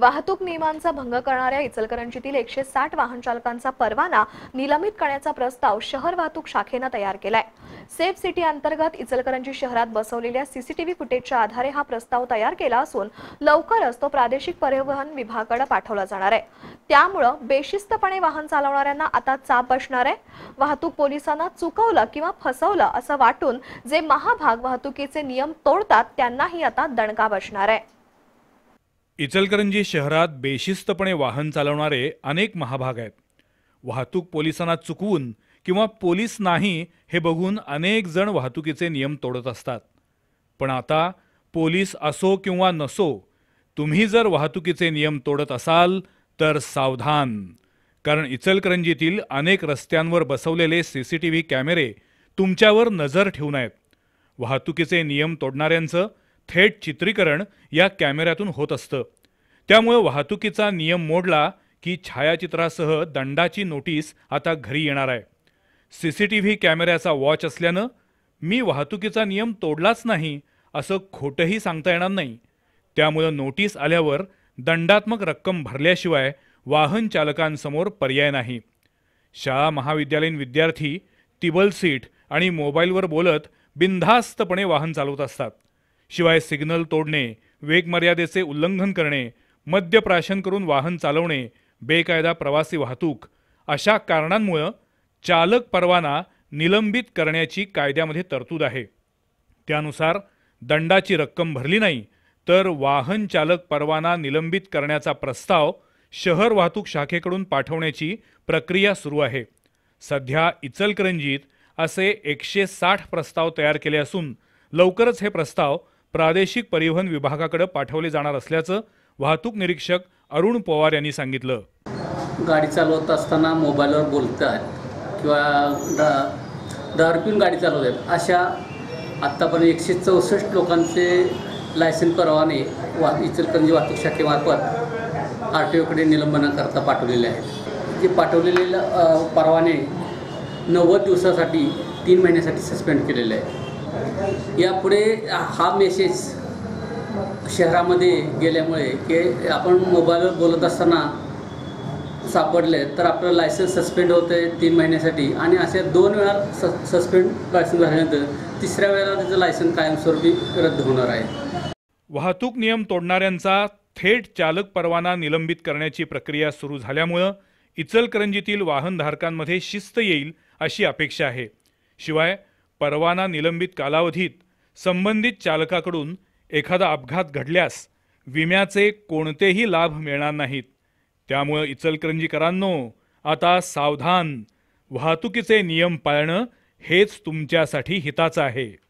वाहतूक नियमांचा भंग करणाऱ्या इचलकरंजीतील एकशे साठ वाहन चालकांचा परवाना निलंबित करण्याचा प्रस्ताव शहर वाहतूक शाखेनं तयार केलाय. सेफ सिटी अंतर्गत इचलकरंजी शहरात बसवलेल्या सीसीटीव्ही फुटेजच्या आधारे हा प्रस्ताव तयार केला असून लवकरच तो प्रादेशिक परिवहन विभागाकडे पाठवला जाणार आहे. त्यामुळं बेशिस्तपणे वाहन चालवणाऱ्यांना आता चाप बसणार आहे. वाहतूक पोलिसांना चुकवलं किंवा फसवलं असं वाटून जे महाभाग वाहतुकीचे नियम तोडतात त्यांनाही आता दणका बसणार आहे. इचलकरंजी शहरात बेशिस्तपणे वाहन चालवणारे अनेक महाभाग आहेत. वाहतूक पोलिसांना चुकवून किंवा पोलीस नाही हे बघून अनेक जण वाहतुकीचे नियम तोडत असतात. पण आता पोलीस असो किंवा नसो तुम्ही जर वाहतुकीचे नियम तोडत असाल तर सावधान. कारण इचलकरंजीतील अनेक रस्त्यांवर बसवलेले सी सी टी व्ही कॅमेरे तुमच्यावर नजर ठेवून आहेत वाहतुकीचे नियम तोडणाऱ्यांचं थेट चित्रीकरण या कॅमेऱ्यातून होत असतं. त्यामुळे वाहतुकीचा नियम मोडला की छायाचित्रासह दंडाची नोटीस आता घरी येणार आहे. सी सी टी व्ही कॅमेऱ्याचा वॉच असल्यानं मी वाहतुकीचा नियम तोडलाच नाही असं खोटंही सांगता येणार नाही. त्यामुळं नोटीस आल्यावर दंडात्मक रक्कम भरल्याशिवाय वाहन चालकांसमोर पर्याय नाही. शाळा महाविद्यालयीन विद्यार्थी टिबल सीट आणि मोबाईलवर बोलत बिनधास्तपणे वाहन चालवत असतात. शिवाय सिग्नल तोडणे वेगमर्यादेचे उल्लंघन करणे मद्यप्राशन करून वाहन चालवणे बेकायदा प्रवासी वाहतूक अशा कारणांमुळं चालक परवाना निलंबित करण्याची कायद्यामध्ये तरतूद आहे. त्यानुसार दंडाची रक्कम भरली नाही तर वाहन चालक परवाना निलंबित करण्याचा प्रस्ताव शहर वाहतूक शाखेकडून पाठवण्याची प्रक्रिया सुरू आहे. सध्या इचलकरंजीत असे एकशे साठ प्रस्ताव तयार केले असून लवकरच हे प्रस्ताव प्रादेशिक परिवहन विभागाकडे पाठवले जाणार असल्याचं वाहतूक निरीक्षक अरुण पवार यांनी सांगितलं. गाडी चालवत असताना मोबाईलवर बोलतात किंवा दा दारू पिऊन गाडी चालवत आहेत अशा आत्तापर्यंत एकशे चौसष्ट लोकांचे लायसन परवाने वा इचलकरंजी वाहतूक शाखेमार्फत आर टी ओकडे निलंबनाकरता पाठवलेले आहेत. जे पाठवलेले परवाने नव्वद दिवसासाठी तीन महिन्यासाठी सस्पेंड केलेले आहे यापुढे हा मेसेज शहरामध्ये गेल्यामुळे की आपण मोबाईलवर बोलत असताना सापडले तर आपलं लायसन्स सस्पेंड होतं आहे तीन महिन्यासाठी. आणि असे दोन वेळा स सस्पेंड लायसन्स झाल्यानंतर तिसऱ्या वेळेला त्याचं लायसन्स कायमस्वरूपी रद्द होणार आहे. वाहतूक नियम तोडणाऱ्यांचा थेट चालक परवाना निलंबित करण्याची प्रक्रिया सुरू झाल्यामुळं इचलकरंजीतील वाहनधारकांमध्ये शिस्त येईल अशी अपेक्षा आहे. शिवाय परवाना निलंबित कालावधीत संबंधित चालकाकडून एखादा अपघात घडल्यास विम्याचे कोणतेही लाभ मिळणार नाहीत. त्यामुळं इचलकरंजीकरांनो आता सावधान. वाहतुकीचे नियम पाळणं हेच तुमच्यासाठी हिताचं आहे.